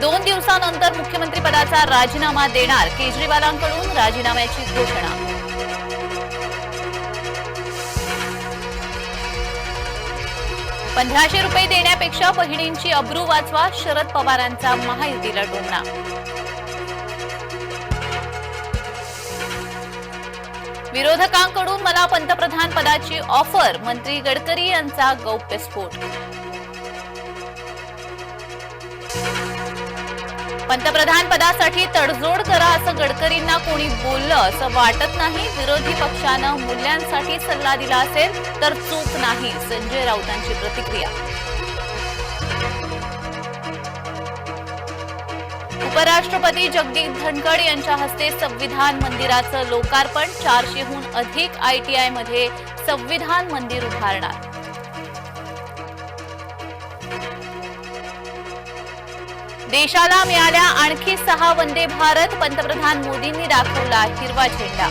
दोन दिवसानंतर मुख्यमंत्री पदाचा राजीनामा देणार केजरीवालांकडून राजीनाम्याची घोषणा. पंधराशे रुपये देण्यापेक्षा बहिणींची अब्रू वाचवा शरद पवारांचा महायुतीला टोमणा विरोधकांकडून मला पंतप्रधान पदाची ऑफर मंत्री गडकरी यांचा गौप्यस्फोट. पंतप्रधान पदासाठी तडजोड करा असं गडकरींना कोणी बोललं असं वाटत नाही. विरोधी पक्षानं मूल्यांसाठी सल्ला दिला असेल तर चूक नाही संजय राऊतांची प्रतिक्रिया. उपराष्ट्रपती जगदीप धनखड यांच्या हस्ते संविधान मंदिराचं लोकार्पण चारशेहून अधिक आयटीआयमध्ये संविधान मंदिर उभारणार. देशाला मिळाल्या आणखी सहा वंदे भारत पंतप्रधान मोदींनी दाखवला हिरवा झेंडा.